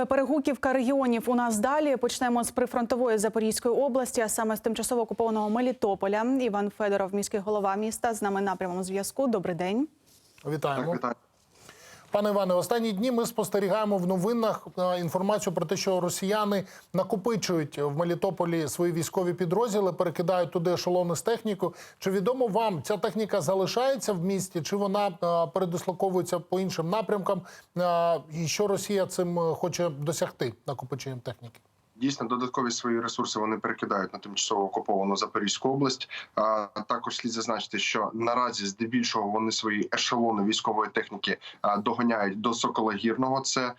Е, Перегуківка регіонів у нас далі. Почнемо з прифронтової Запорізької області, а саме з тимчасово окупованого Мелітополя. Іван Федоров, міський голова міста, з нами на прямому зв'язку. Добрий день. Вітаємо. Так, вітаю. Пане Іване, останні дні ми спостерігаємо в новинах е, інформацію про те, що росіяни накопичують в Мелітополі свої військові підрозділи, перекидають туди ешелони з технікою. Чи відомо вам ця техніка залишається в місті, чи вона е, передислоковується по іншим напрямкам? Е, І що Росія цим хоче досягти накопиченням техніки? Дійсно, додаткові свої ресурси вони перекидають на тимчасово окуповану Запорізьку область. Також слід зазначити, що наразі здебільшого вони свої ешелони військової техніки а, доганяють до Сокологірного. Це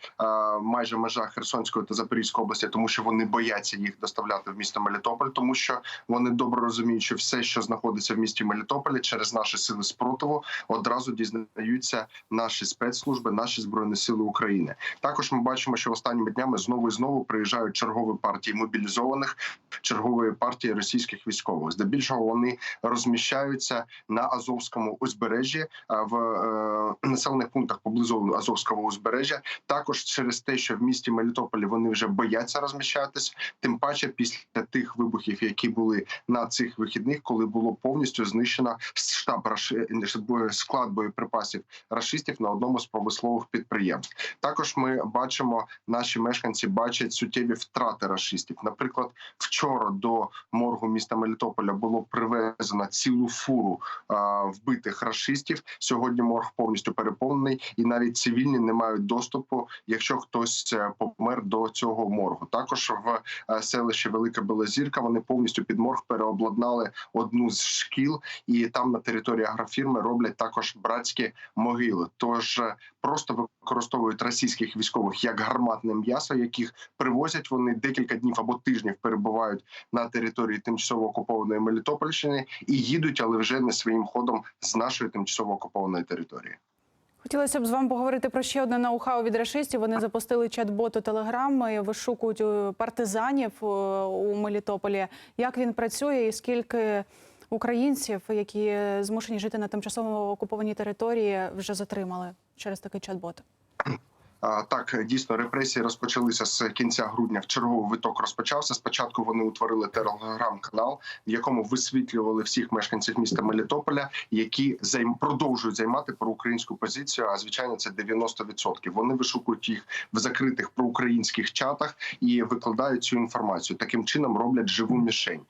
майже межа Херсонської та Запорізької області, тому що вони бояться їх доставляти в місто Мелітополь, тому що вони добре розуміють, що все, що знаходиться в місті Мелітополі, через наші сили спротиву, одразу дізнаються наші спецслужби, наші збройні сили України. Також ми бачимо, що останніми днями знову і знову приїжджають чергові партії мобілізованих, чергової партії російських військових. Здебільшого вони розміщаються на Азовському узбережжі а, в е, населених пунктах поблизу Азовського узбережжя. Також через те, що в місті Мелітополі вони вже бояться розміщатись, тим паче після тих вибухів, які були на цих вихідних, коли було повністю знищено штаб раши- склад боєприпасів рашистів на одному з промислових підприємств. Також ми бачимо, наші мешканці бачать суттєві втрати рашистів. Наприклад, вчора до моргу міста Мелітополя було привезено цілу фуру а, вбитих рашистів. Сьогодні морг повністю переповнений, і навіть цивільні не мають доступу, якщо хтось е, помер до цього моргу. Також в е, селищі Велика Белозірка вони повністю під морг переобладнали одну з шкіл, і там на території агрофірми роблять також братські могили. Тож е, просто використовують російських військових як гарматне м'ясо, яких привозять вони декілька днів або тижнів перебувають на території тимчасово окупованої Мелітопольщини і їдуть, але вже не своїм ходом з нашої тимчасово окупованої території. Хотілося б з вами поговорити про ще одне ноу-хау від рашистів. Вони запустили чат-бот у Телеграм, і вишукують е, партизанів е, у Мелітополі. Як він працює, і скільки українців, які змушені жити на тимчасово окупованій території, вже затримали через такий чат-бот? Так, дійсно, репресії розпочалися з кінця грудня. В черговий виток розпочався. Спочатку вони утворили телеграм-канал, в якому висвітлювали всіх мешканців міста Мелітополя, які займ продовжують займати проукраїнську позицію. А звичайно, це 90%. Вони вишукують їх в закритих проукраїнських чатах і викладають цю інформацію. Таким чином роблять живу мішень.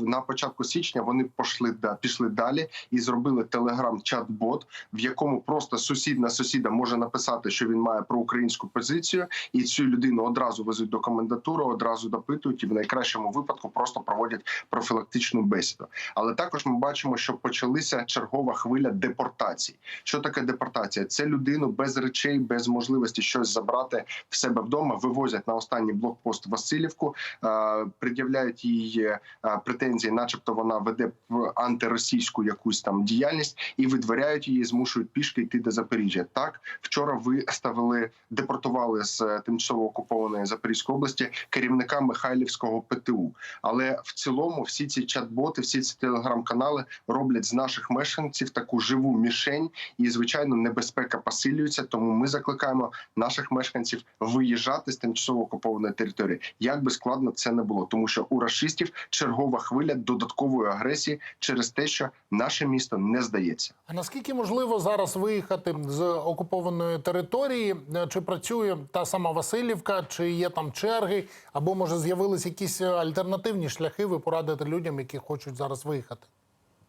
На початку січня вони пішли пішли далі і зробили телеграм-чат-бот, в якому просто сусід на сусіда може написати, що він має проукраїнську позицію, і цю людину одразу везуть до комендатури, одразу допитують і в найкращому випадку просто проводять профілактичну бесіду. Але також ми бачимо, що почалися чергова хвиля депортацій. Що таке депортація? Це людину без речей, без можливості щось забрати в себе вдома, вивозять на останній блокпост Васильівку, е, пред'являють їй е, претензії, начебто вона веде антиросійську якусь там діяльність, і видворяють її, змушують пішки йти до Запоріжжя. Так вчора виставили, депортували з е, тимчасово окупованої Запорізької області керівника Михайлівського ПТУ. Але в цілому всі ці чат-боти, всі ці телеграм-канали роблять з наших мешканців таку живу мішень, і звичайно небезпека посилюється. Тому ми закликаємо наших мешканців виїжджати з тимчасово окупованої території. Як би складно це не було, тому що у рашистів чергова хвиля додаткової агресії через те, що наше місто не здається. А наскільки можливо зараз виїхати з окупованої території? Чи працює та сама Васильівка, чи є там черги, або може з'явились якісь альтернативні шляхи? Ви порадите людям, які хочуть зараз виїхати?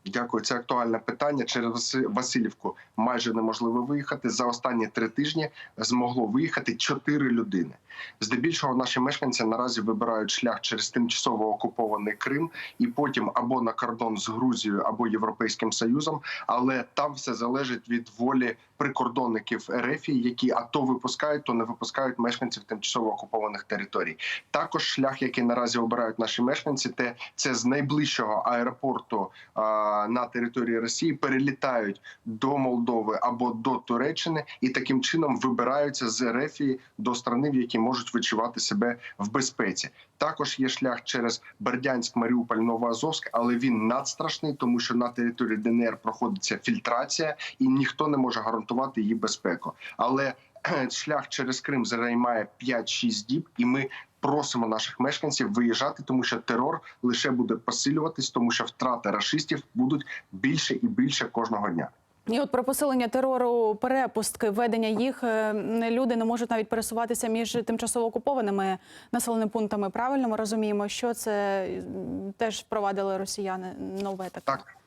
Дякую, це актуальне питання. Через Васильівку майже неможливо виїхати. За останні три тижні змогло виїхати чотири людини. Здебільшого наші мешканці наразі вибирають шлях через тимчасово окупований Крим і потім або на кордон з Грузією, або Європейським Союзом. Але там все залежить від волі прикордонників РФ, які АТО випускають, то не випускають мешканців тимчасово окупованих територій. Також шлях, який наразі обирають наші мешканці, те це з найближчого аеропорту а, на території Росії перелітають до Молдови або до Туреччини, і таким чином вибираються з РФ до страни, в якій можуть відчувати себе в безпеці. Також є шлях через Бердянськ, Маріуполь, Новоазовськ, але він надстрашний, тому що на території ДНР проходиться фільтрація, і ніхто не може гарантувати її безпеку. Але шлях через Крим займає 5-6 діб, і ми просимо наших мешканців виїжджати, тому що терор лише буде посилюватись, тому що втрати рашистів будуть більше і більше кожного дня. І от про посилення терору, перепустки, введення їх е, люди не можуть навіть пересуватися між тимчасово окупованими населеними пунктами. Правильно ми розуміємо, що це теж впровадили росіяни нове таке. Так.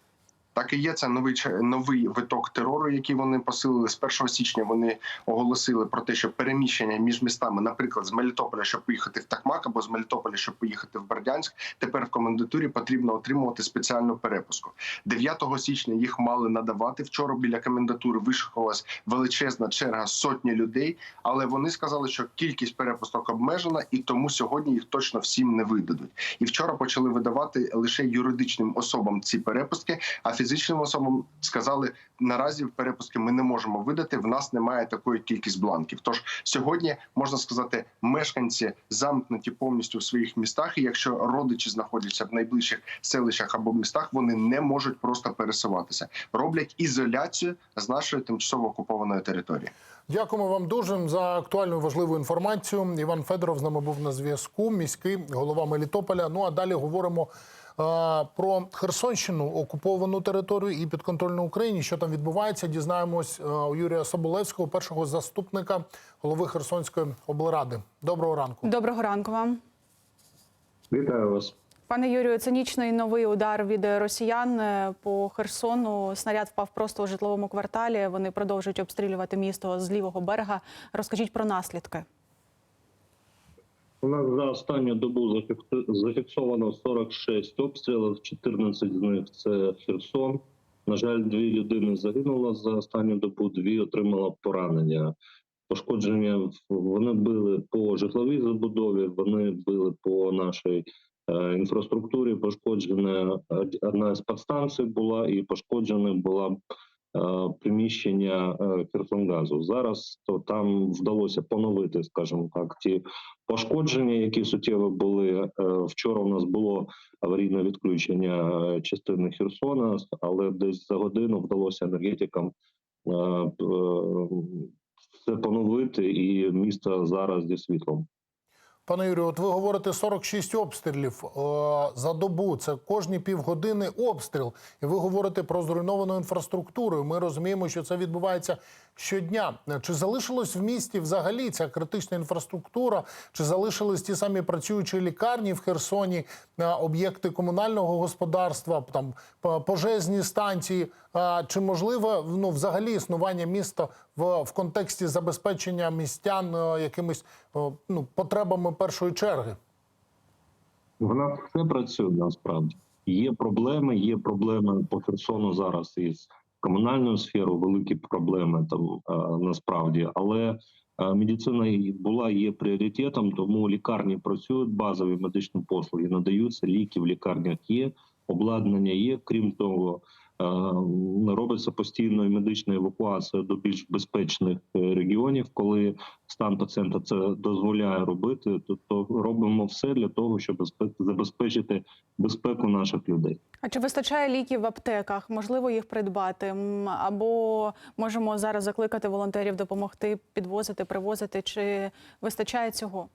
Так і є це новий новий виток терору, який вони посилили з 1 січня. Вони оголосили про те, що переміщення між містами, наприклад, з Мелітополя, щоб поїхати в Такмак, або з Мелітополя, щоб поїхати в Бердянськ. Тепер в комендатурі потрібно отримувати спеціальну перепуску. 9 січня їх мали надавати. Вчора біля комендатури вишикувалась величезна черга сотні людей, але вони сказали, що кількість перепусток обмежена, і тому сьогодні їх точно всім не видадуть. І вчора почали видавати лише юридичним особам ці перепустки. А фізичним особам сказали наразі перепустки ми не можемо видати. В нас немає такої кількість бланків. Тож сьогодні можна сказати, мешканці замкнуті повністю в своїх містах. І якщо родичі знаходяться в найближчих селищах або містах, вони не можуть просто пересуватися. Роблять ізоляцію з нашої тимчасово окупованої території. Дякуємо вам дуже за актуальну важливу інформацію. Іван Федоров з нами був на зв'язку. Міський голова Мелітополя. Ну а далі говоримо про Херсонщину, окуповану територію і підконтрольну Україні. Що там відбувається? Дізнаємось е, у Юрія Соболевського, першого заступника голови Херсонської облради. Доброго ранку. Доброго ранку вам. Вітаю вас. Пане Юрію, цинічний новий удар від росіян е, по Херсону. Снаряд впав просто у житловому кварталі. Вони продовжують обстрілювати місто з лівого берега. Розкажіть про наслідки. У нас за останню добу зафікс- зафіксовано 46 обстрілів, 14 з них це Херсон. На жаль, дві людини загинуло за останню добу, дві отримало поранення. Пошкодження вони били по житловій забудові, вони били по нашій е, інфраструктурі. Пошкоджена од- одна з підстанцій була, і пошкоджена була приміщення е, Херсонгазу. Зараз то там вдалося поновити, скажімо так, ті пошкодження, які суттєво були. Е, Вчора у нас було аварійне відключення е, частини Херсона, але десь за годину вдалося енергетикам е, е, все поновити, і місто зараз зі світлом. Пане Юрію, от ви говорите 46 обстрілів е, за добу. Це кожні півгодини обстріл. І ви говорите про зруйновану інфраструктуру. Ми розуміємо, що це відбувається щодня. Чи залишилось в місті взагалі ця критична інфраструктура? Чи залишились ті самі працюючі лікарні в Херсоні, е, об'єкти комунального господарства, там пожежні станції? Чи можливе ну, взагалі існування міста в, в контексті забезпечення містян е, якимись е, ну, потребами першої черги? В нас все працює насправді. Є проблеми, є проблеми по Херсону зараз із комунальною сферою, великі проблеми там насправді, але медицина була є пріоритетом, тому лікарні працюють, базові медичні послуги надаються, ліки в лікарнях є, обладнання є. Крім того, робиться постійно і медична евакуація до більш безпечних е, регіонів, коли стан пацієнта це дозволяє робити. Тобто робимо все для того, щоб забезпечити безпеку наших людей. А чи вистачає ліків в аптеках? Можливо, їх придбати? Або можемо зараз закликати волонтерів допомогти підвозити, привозити? Чи вистачає цього?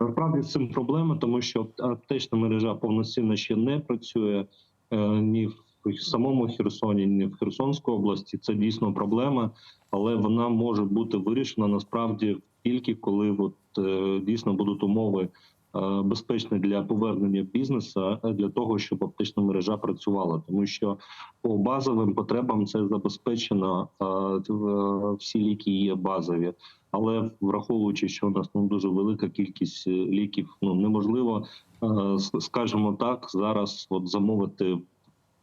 Насправді з цим проблема, тому що аптечна мережа повноцінно ще не працює е, ні в самому Херсоні, ні в Херсонській області. Це дійсно проблема, але вона може бути вирішена насправді тільки коли от, е, дійсно будуть умови е, безпечні для повернення бізнесу для того, щоб аптечна мережа працювала, тому що по базовим потребам це забезпечено. е, Всі ліки є базові але враховуючи, що у нас ну дуже велика кількість ліків, ну неможливо, скажімо так, зараз от замовити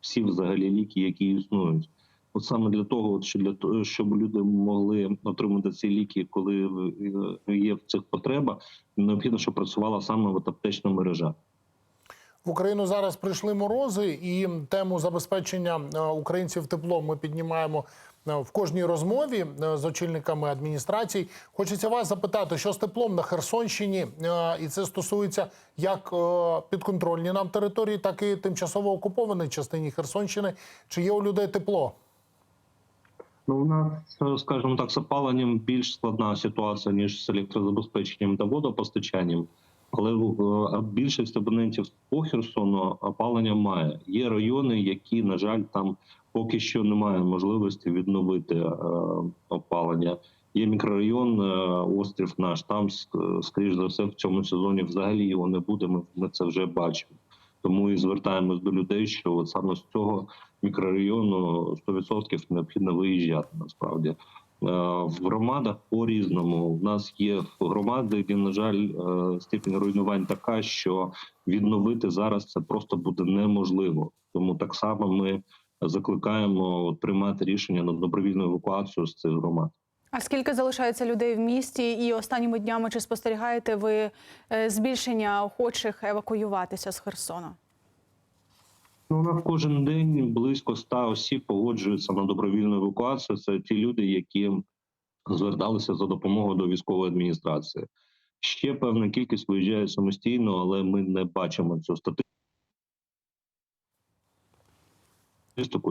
всі взагалі ліки, які існують. От саме для того, що для того, щоб люди могли отримати ці ліки, коли є в цих потреба, необхідно, щоб працювала саме от аптечна мережа. В Україну зараз прийшли морози, і тему забезпечення е, українців теплом ми піднімаємо в кожній розмові е, з очільниками адміністрацій. Хочеться вас запитати, що з теплом на Херсонщині, Е, і це стосується як е, підконтрольні нам території, так і тимчасово окупованій частині Херсонщини. Чи є у людей тепло? Ну, у нас, е, скажімо так, з опаленням більш складна ситуація, ніж з електрозабезпеченням та водопостачанням. Але е, більшість абонентів по Херсону опалення має. Є райони, які, на жаль, там поки що немає можливості відновити е, опалення. Є мікрорайон, е, острів наш. Там, ск- скоріш за все, в цьому сезоні взагалі його не буде. Ми, ми це вже бачимо. Тому і звертаємось до людей, що от саме з цього мікрорайону 100% необхідно виїжджати насправді. Е, В громадах по різному у нас є громади, де, на жаль, степінь руйнувань така, що відновити зараз це просто буде неможливо. Тому так само ми закликаємо приймати рішення на добровільну евакуацію з цих громад. А скільки залишається людей в місті? І останніми днями чи спостерігаєте ви е, збільшення охочих евакуюватися з Херсона? Ну, у нас кожен день близько 100 осіб погоджуються на добровільну евакуацію. Це ті люди, які зверталися за допомогою до військової адміністрації. Ще певна кількість виїжджає самостійно, але ми не бачимо цю статистику,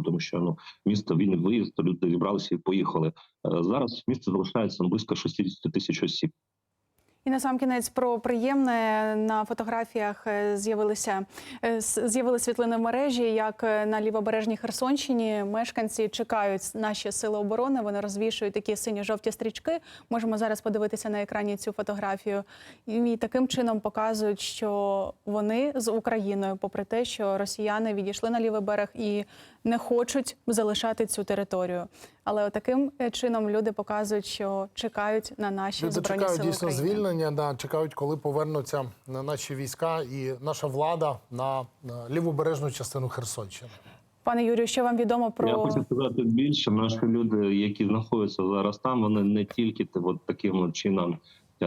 тому що ну місто вільний виїзд, люди зібралися і поїхали. Е, Зараз в місті залишається близько 60 тисяч осіб. І на сам кінець про приємне на фотографіях е, з'явилися е, з'явили світлини в мережі, як е, на лівобережній Херсонщині мешканці чекають наші сили оборони. Вони розвішують такі сині-жовті стрічки. Можемо зараз подивитися на екрані цю фотографію. І таким чином показують, що вони з Україною, попри те, що росіяни відійшли на лівий берег і не хочуть залишати цю територію. Але таким чином люди показують, що чекають на наші Люди збройні чекають сили дійсно України. Звільнення, да, чекають, коли повернуться на наші війська і наша влада на, на лівобережну частину Херсонщини. Пане Юрію, що вам відомо Я хочу сказати більше. Наші люди, які знаходяться зараз там, вони не тільки от таким чином.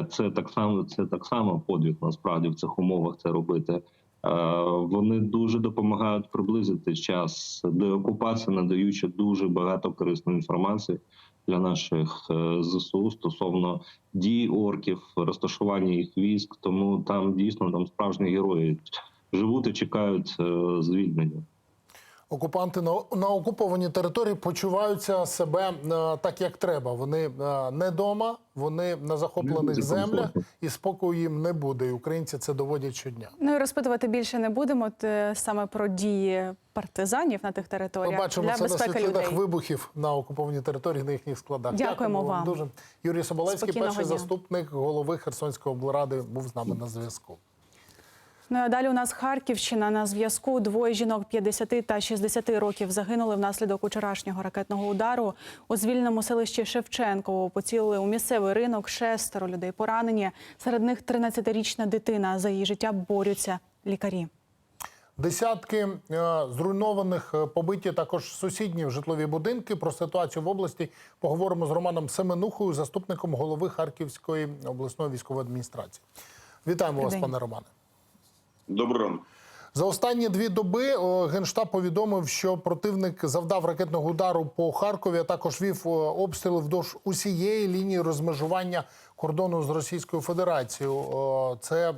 Це так само, це так само подвиг насправді в цих умовах це робити. Е, Вони дуже допомагають приблизити час деокупації, надаючи дуже багато корисної інформації для наших е, зсу стосовно дій орків, розташування їх військ. Тому там дійсно там справжні герої живуть і чекають е, звільнення. Окупанти на, на окупованій території почуваються себе е, так, як треба. Вони е, не вдома, вони на захоплених землях, і спокою їм не буде. І українці це доводять щодня. ну і розпитувати більше не будемо. Те саме про дії партизанів на тих Ми територіях бачимо для це на світлинах людей. вибухів на окупованій території на їхніх складах. Дякуємо вам. дуже. Юрій Соболевський, Спокійного перший дня. заступник голови Херсонської облради, був з нами на зв'язку. Ну а далі у нас Харківщина на зв'язку. Двоє жінок 50 та 60 років загинули внаслідок учорашнього ракетного удару у звільненому селищі Шевченково. Поцілили у місцевий ринок. Шестеро людей поранені. Серед них 13-річна дитина. За її життя борються лікарі. Десятки е, зруйнованих, е, побиті також сусідні житлові будинки. Про ситуацію в області поговоримо з Романом Семенухою, заступником голови Харківської обласної військової адміністрації. Вітаємо вас, день. пане Романе. Доброго ранку. За останні дві доби Генштаб повідомив, що противник завдав ракетного удару по Харкові, а також вів обстріли вдовж усієї лінії розмежування кордону з Російською Федерацією. Це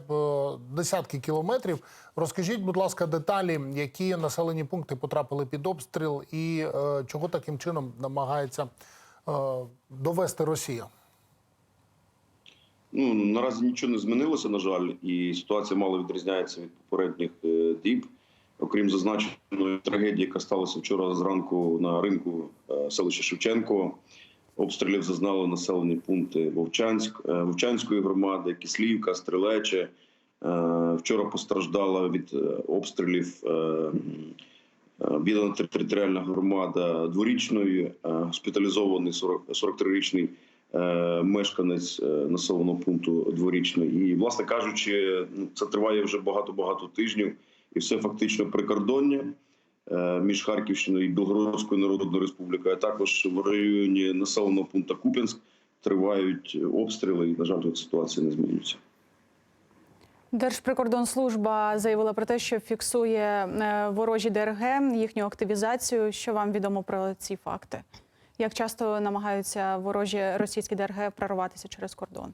десятки кілометрів. Розкажіть, будь ласка, деталі, які населені пункти потрапили під обстріл, і е, чого таким чином намагається е, довести Росія. Ну наразі нічого не змінилося, на жаль, і ситуація мало відрізняється від попередніх е, діб. Окрім зазначеної трагедії, яка сталася вчора зранку на ринку е, селища Шевченко. Обстрілів зазнали населені пункти Вовчанськ, е, Вовчанської громади, Кислівка, Стрелече. Вчора постраждала від обстрілів е, територіальна громада дворічної, госпіталізований 40 43-річний е, мешканець е, населеного пункту дворічний. І, власне кажучи, ну, це триває вже багато-багато тижнів, і все фактично прикордоння е, між Харківщиною і Білгородською Народною Республікою, а також в районі населеного пункту Куп'янськ тривають обстріли, і, на жаль, тут ситуація не змінюється. Держприкордонслужба заявила про те, що фіксує е, ворожі ДРГ, їхню активізацію. Що вам відомо про ці факти? Як часто намагаються ворожі російські ДРГ прорватися через кордон?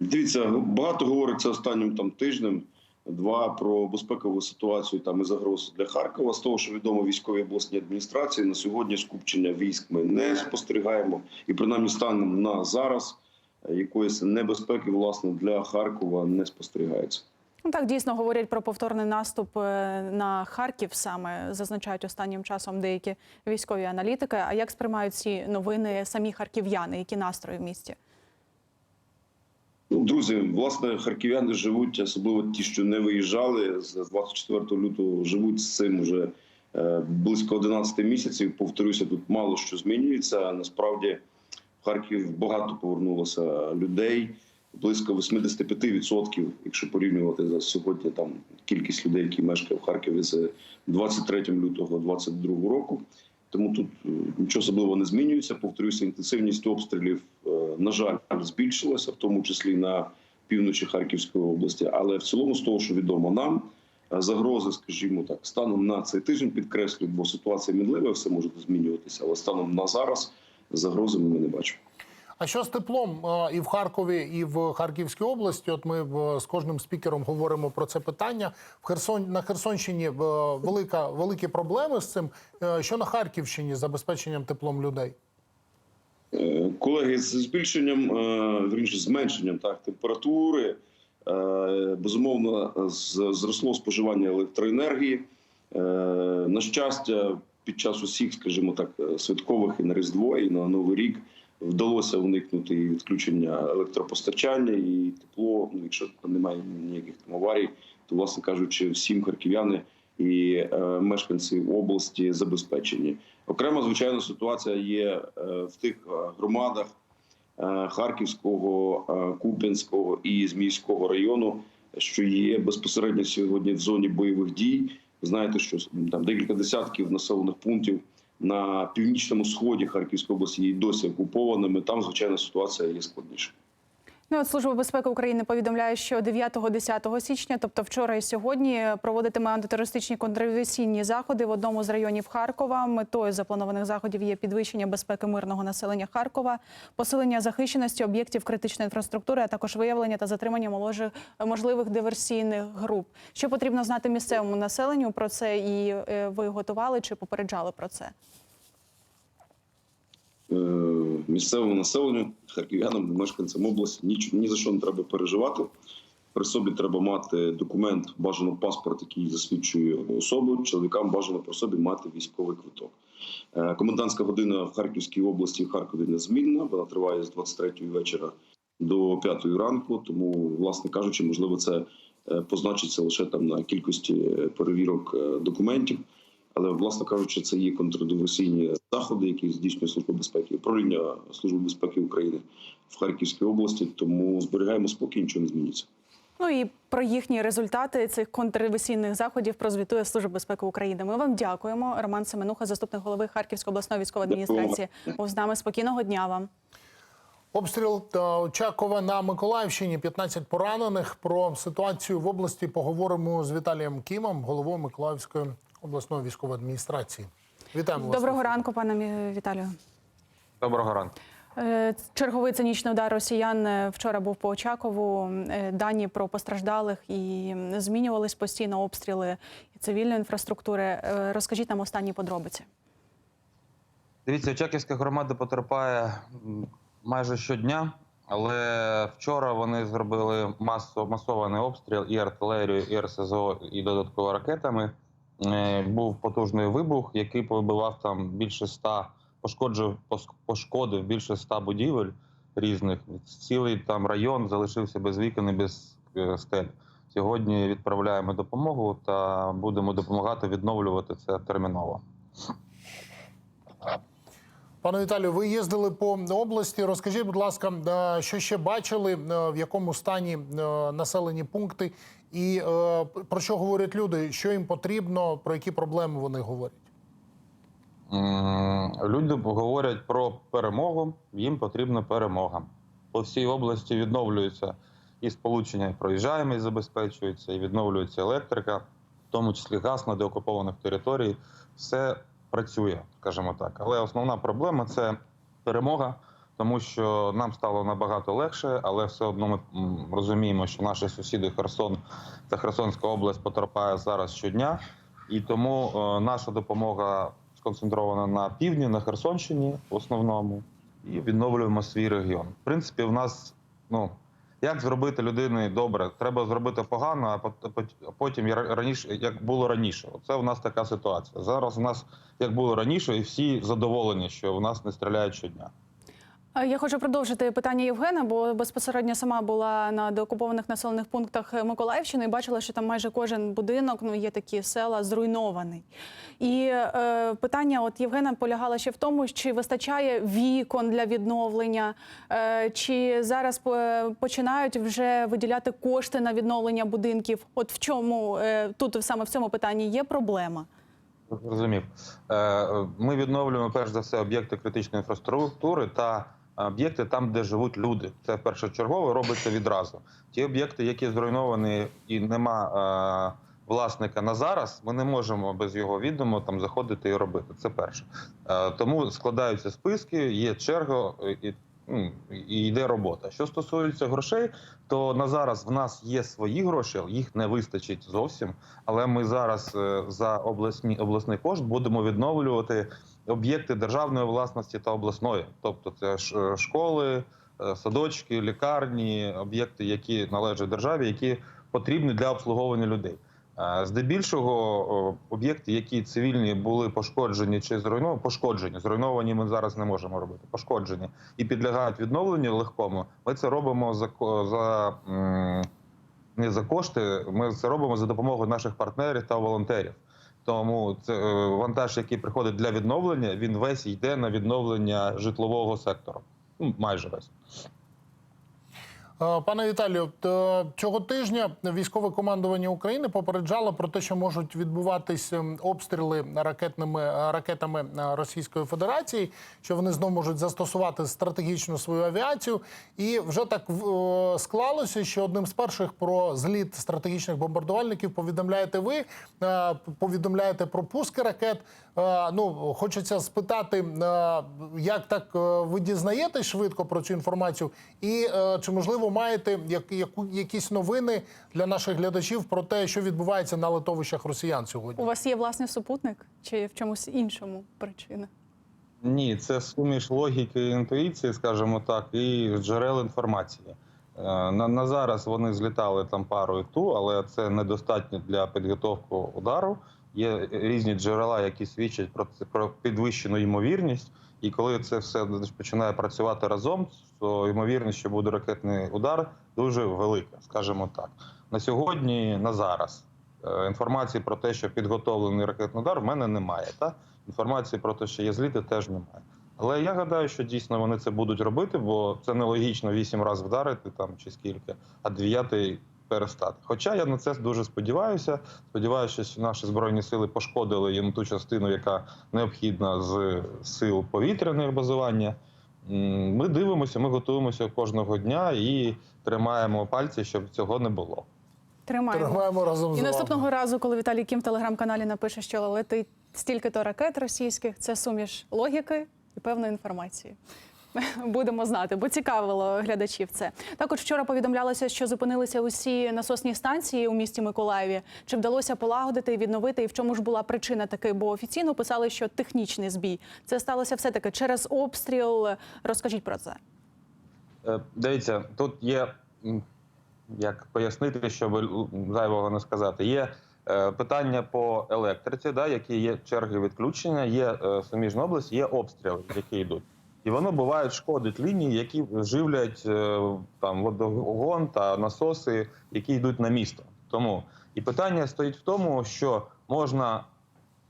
Дивіться, багато говориться останнім там тижнем Два про безпекову ситуацію там і загрозу для Харкова. З того, що відомо військовій обласній адміністрації, на сьогодні скупчення військ ми не спостерігаємо, і принаймні станом на зараз е, якоїсь небезпеки власне для Харкова не спостерігається. Ну, Так дійсно говорять про повторний наступ е, на Харків. Саме зазначають останнім часом деякі військові аналітики. А як сприймають ці новини самі харків'яни? Які настрої в місті? Ну, друзі, власне, харків'яни живуть, особливо ті, що не виїжджали з 24 лютого, живуть з цим вже е, близько 11 місяців. Повторюся, тут мало що змінюється. Насправді в Харків багато повернулося людей. Близько 85%, якщо порівнювати за сьогодні там кількість людей, які мешкають в Харкові з 23 лютого 2022 року. Тому тут е, нічого особливого не змінюється. Повторюся, інтенсивність обстрілів, е, на жаль, збільшилася, в тому числі на півночі Харківської області. Але в цілому, з того, що відомо нам, е, загрози, скажімо так, станом на цей тиждень підкреслюють, бо ситуація мінлива, все може змінюватися. Але станом на зараз загрози ми не бачимо. А що з теплом і в Харкові, і в Харківській області? От ми з кожним спікером говоримо про це питання. В Херсон на Херсонщині е, велика великі проблеми з цим. Е, Що на Харківщині з забезпеченням теплом людей? Колеги, з збільшенням, е, вірніше, зменшенням так, температури, безумовно, зросло споживання електроенергії. На щастя, під час усіх, скажімо так, святкових і на Різдво, і на Новий рік вдалося уникнути відключення електропостачання і тепло. Ну, якщо немає ніяких там аварій, то, власне кажучи, всім харків'яни і е, мешканці області забезпечені. Окремо, звичайно, ситуація є е, в тих е, громадах е, Харківського, е, Куп'янського і Зміївського району, що є безпосередньо сьогодні в зоні бойових дій. Знаєте, що там декілька десятків населених пунктів на північному сході Харківської області є досі окупованими. Там, звичайно, ситуація є складніша. Ну, от Служба безпеки України повідомляє, що 9-10 січня, тобто вчора і сьогодні, проводитиме антитерористичні контрдиверсійні заходи в одному з районів Харкова. Метою запланованих заходів є підвищення безпеки мирного населення Харкова, посилення захищеності об'єктів критичної інфраструктури, а також виявлення та затримання моложи- можливих диверсійних груп. Що потрібно знати місцевому населенню про це, і е, ви готували чи попереджали про це? Місцевому населенню, харків'янам, мешканцям області ні, ні за що не треба переживати. При собі треба мати документ, бажано паспорт, який засвідчує особу. Чоловікам бажано при собі мати військовий квиток. Е, Комендантська година в Харківській області в Харкові незмінна. Вона триває з 23 вечора до 5 ранку. Тому, власне кажучи, можливо, це е, позначиться лише там на кількості е, перевірок документів. Але, власне кажучи, це є контрдиверсійні заходи, які здійснює Служба безпеки, управління Служби безпеки України в Харківській області. Тому зберігаємо спокій, нічого не зміниться. Ну і про їхні результати цих контрревесійних заходів прозвітує Служба безпеки України. Ми вам дякуємо. Роман Семенуха, заступник голови Харківської обласної військової адміністрації, був з нами. Спокійного дня вам. Обстріл е, Очакова на Миколаївщині. 15 поранених. Про ситуацію в області поговоримо з Віталієм Кімом, головою Миколаївської обласної військової адміністрації. Вітаємо вас. Доброго ранку, пане Віталію. Доброго ранку. Е, Черговий цинічний удар росіян е, вчора був по Очакову. Е, Дані про постраждалих і змінювались постійно обстріли цивільної інфраструктури. Розкажіть нам останні подробиці. Дивіться, Очаківська громада потерпає майже щодня, але вчора вони зробили масо, масований обстріл і артилерією, і РСЗО, і додатково ракетами. Е, Був потужний вибух, який побивав там більше ста, пошкоджив, пошкодив більше ста будівель різних. Цілий там район залишився без вікон і без е, стель. Сьогодні відправляємо допомогу та будемо допомагати відновлювати це терміново. Пане Віталію, ви їздили по області. Розкажіть, будь ласка, е, що ще бачили, в якому стані населені пункти, і е, про що говорять люди, що їм потрібно, про які проблеми вони говорять. Люди говорять про перемогу. Їм потрібна перемога. По всій області відновлюється і сполучення, і проїжджаємість забезпечується, і відновлюється електрика, в тому числі газ на деокупованих територій. Все працює, скажімо так. Але основна проблема це перемога, тому що нам стало набагато легше, але все одно ми розуміємо, що наші сусіди Херсон та Херсонська область потерпає зараз щодня, і тому е, наша допомога сконцентрована на півдні, на Херсонщині в основному, і відновлюємо свій регіон. В принципі, в нас ну. Як зробити людини добре? Треба зробити погано, а пот- пот- потім раніше, як було раніше. Оце в нас така ситуація. Зараз у нас як було раніше, і всі задоволені, що в нас не стріляють щодня. Я хочу продовжити питання Євгена, бо безпосередньо сама була на деокупованих населених пунктах Миколаївщини і бачила, що там майже кожен будинок, ну є такі села, зруйнований. І е, питання от Євгена полягало ще в тому, чи вистачає вікон для відновлення, е, чи зараз е, починають вже виділяти кошти на відновлення будинків. От в чому е, тут саме в цьому питанні є проблема? Розумів. Е, Ми відновлюємо перш за все об'єкти критичної інфраструктури та об'єкти там, де живуть люди. Це першочергово робиться відразу. Ті об'єкти, які зруйновані і нема е, власника на зараз, ми не можемо без його відомо там заходити і робити. Це перше. Е, Тому складаються списки, є черга і. І йде робота. Що стосується грошей, то на зараз в нас є свої гроші, їх не вистачить зовсім. Але ми зараз е, за обласні обласний кошт будемо відновлювати об'єкти державної власності та обласної, тобто це е, школи, е, садочки, лікарні, об'єкти, які належать державі, які потрібні для обслуговування людей. Здебільшого об'єкти, які цивільні були пошкоджені чи зруйновані, пошкоджені, зруйновані ми зараз не можемо робити. Пошкоджені і підлягають відновленню легкому. Ми це робимо за за не за кошти. Ми це робимо за допомогою наших партнерів та волонтерів. Тому це е, вантаж, який приходить для відновлення, він весь йде на відновлення житлового сектору. Ну, майже весь. Е, Пане Віталію, цього тижня військове командування України попереджало про те, що можуть відбуватись ем, обстріли ракетними е, ракетами е, Російської Федерації, що вони знову можуть застосувати стратегічну свою авіацію. І вже так е, склалося, що одним з перших про зліт стратегічних бомбардувальників повідомляєте ви, е, повідомляєте про пуски ракет. Е, Ну хочеться спитати, е, як так е, ви дізнаєтесь швидко про цю інформацію, і е, чи можливо маєте як, яку, якісь новини для наших глядачів про те, що відбувається на литовищах росіян сьогодні? У вас є власний супутник чи в чомусь іншому причина? Ні, це суміш логіки і інтуїції, скажімо так, і джерел інформації. Е, На, на зараз вони злітали там пару і ту, але це недостатньо для підготовки удару. Є різні джерела, які свідчать про це про підвищену ймовірність. І коли це все починає працювати разом, то ймовірність, що буде ракетний удар, дуже велика, скажімо так. На сьогодні, на зараз, е, інформації про те, що підготовлений ракетний удар, в мене немає. Та? Інформації про те, що є зліти, теж немає. Але я гадаю, що дійсно вони це будуть робити, бо це нелогічно вісім разів вдарити там чи скільки, а дев'ятий перестати. Хоча я на це дуже сподіваюся. Сподіваюся, що наші збройні сили пошкодили їм ту частину, яка необхідна з сил повітряних базування. Ми дивимося, ми готуємося кожного дня і тримаємо пальці, щоб цього не було. Тримаємо. Тримаємо разом з І вами. наступного разу, коли Віталій Кім в телеграм-каналі напише, що летить стільки-то ракет російських, це суміш логіки і певної інформації. Будемо знати, бо цікавило глядачів це. Також вчора повідомлялося, що зупинилися усі насосні станції у місті Миколаєві. Чи вдалося полагодити і відновити, і в чому ж була причина таки? Бо офіційно писали, що технічний збій. Це сталося все таки через обстріл. Розкажіть про це. Е, Дивіться, тут є як пояснити, щоб зайвого не сказати. Є е, питання по електриці, да, які є черги відключення, є е, суміжна область, є обстріли, які йдуть. І воно буває шкодить лінії, які живлять е, там водогон та насоси, які йдуть на місто. Тому і питання стоїть в тому, що можна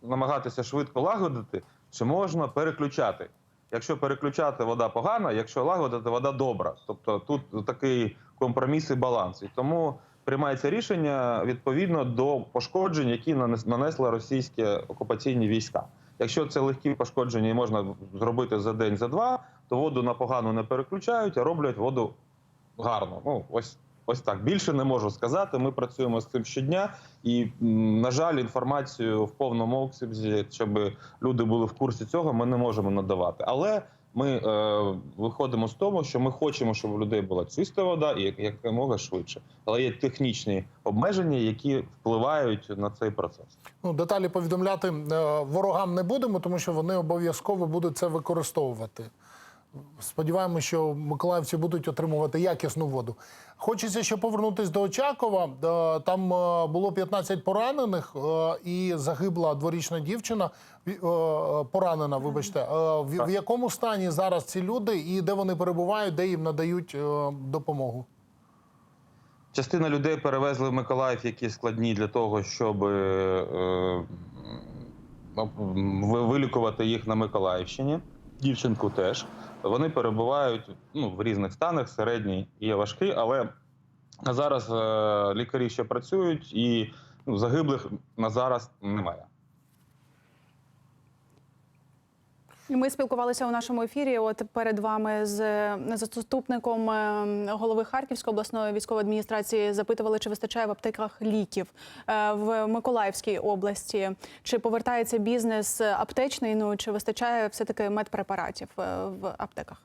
намагатися швидко лагодити, чи можна переключати. Якщо переключати вода погана, якщо лагодити вода добра. Тобто тут такий компроміс і баланс. І тому приймається рішення відповідно до пошкоджень, які нанес- нанесли російські окупаційні війська. Якщо це легкі пошкодження і можна зробити за день, за два, то воду на погану не переключають, а роблять воду гарно. Ну ось. Ось так більше не можу сказати. Ми працюємо з цим щодня, і на жаль, інформацію в повному обсязі, щоб люди були в курсі цього, ми не можемо надавати. Але ми е, виходимо з того, що ми хочемо, щоб у людей була чиста вода і як- якомога швидше. Але є технічні обмеження, які впливають на цей процес. Ну, деталі повідомляти е, ворогам не будемо, тому що вони обов'язково будуть це використовувати. Сподіваємося, що миколаївці будуть отримувати якісну воду. Хочеться ще повернутися до Очакова. Е, Там е, було 15 поранених е, і загибла дворічна дівчина. Поранена, вибачте. В, в якому стані зараз ці люди і де вони перебувають, де їм надають допомогу? Частина людей перевезли в Миколаїв, які складні для того, щоб е, вилікувати їх на Миколаївщині. Дівчинку теж. Вони перебувають ну, в різних станах, середній є важкий, але зараз е, лікарі ще працюють і ну, загиблих на зараз немає. І Ми спілкувалися у нашому ефірі. От перед вами з заступником е, голови Харківської обласної військової адміністрації запитували, чи вистачає в аптеках ліків Е, в Миколаївській області. Чи повертається бізнес аптечний? Ну чи вистачає все таки медпрепаратів е, в аптеках?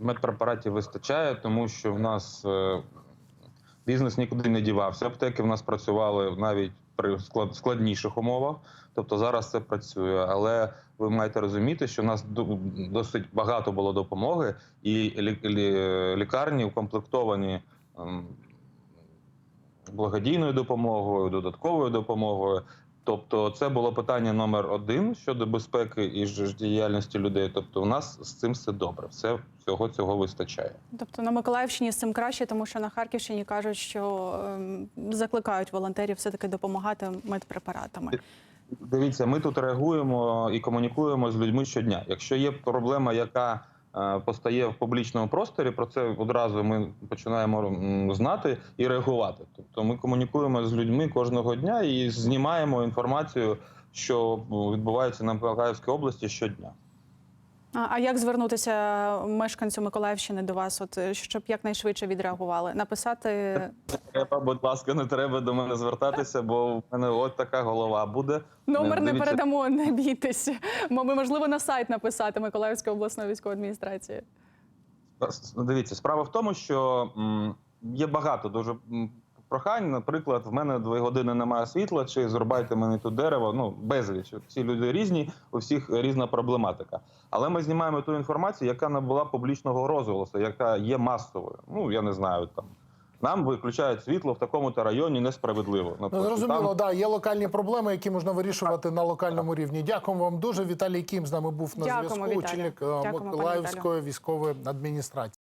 Медпрепаратів вистачає, тому що в нас е, бізнес нікуди не дівався. Аптеки в нас працювали навіть при склад- складніших умовах. Тобто зараз це працює. Але ви маєте розуміти, що в нас досить багато було допомоги, і лі- лі- лікарні укомплектовані ем, благодійною допомогою, додатковою допомогою. Тобто, це було питання номер один щодо безпеки і життєдіяльності людей. Тобто, у нас з цим все добре. Все всього цього вистачає. Тобто на Миколаївщині з цим краще, тому що на Харківщині кажуть, що ем, закликають волонтерів все таки допомагати медпрепаратами. Дивіться, ми тут реагуємо і комунікуємо з людьми щодня. Якщо є проблема, яка постає в публічному просторі, про це одразу ми починаємо знати і реагувати. Тобто ми комунікуємо з людьми кожного дня і знімаємо інформацію, що відбувається на Миколаївській області щодня. А, як звернутися мешканцю Миколаївщини до вас, от е, щоб якнайшвидше відреагували? Написати Треба, будь ласка, не треба до мене звертатися, бо в мене от така голова буде. номер не Дивіться, передамо, не бійтесь. Ми можливо на сайт написати Миколаївської обласної військової адміністрації. Дивіться, справа в тому, що є багато дуже прохань. Наприклад, в мене дві години немає світла, чи зрубайте мені тут дерево. Ну безліч. Всі люди різні, у всіх різна проблематика. Але ми знімаємо ту інформацію, яка набула публічного розголосу, яка є масовою. Ну я не знаю там. Нам виключають світло в такому-то районі несправедливо. Ну, Наприклад, зрозуміло, там- да, є локальні проблеми, які можна вирішувати на локальному рівні. Дякуємо вам дуже. Віталій Кім з нами був на Дякуємо, зв'язку, очільник е, Миколаївської військової адміністрації.